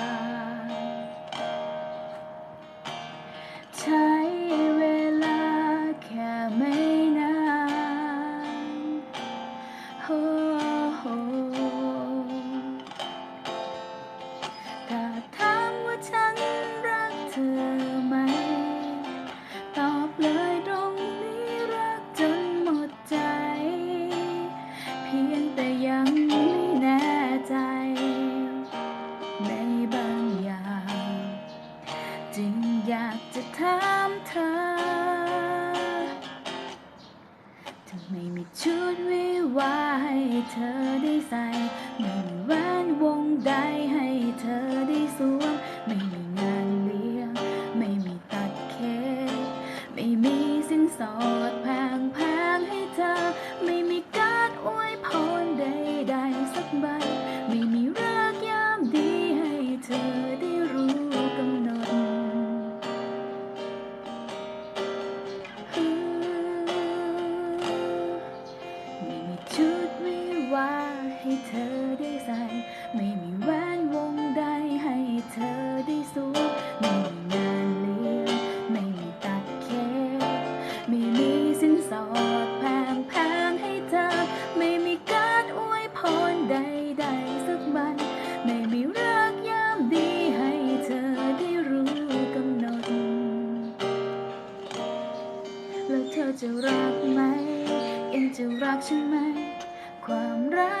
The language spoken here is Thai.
ง จึงอยากจะถามเธอทำไมมีชุดวิวาให้เธอได้ใส่ ไม่มีแหวนวงใดให้เธอได้สวม ไม่มีงานเลี้ยง ไม่มีตัดเค้กไม่มีสินสอดแพงแพงให้เธอไม่ ให้เธอได้ใส่ ไม่มีแหวนวงใดให้เธอได้สวมไม่มีงานเลี้ยงไม่มีตัดเค้กไม่มีสินสอดแพงแพงๆให้เธอ ไม่มีการอวยพรใดๆสักบัน ไม่มีรักยามดีให้เธอได้รู้กำหนด แล้วเธอจะรักไหมยังจะรักฉันไหม ความรัก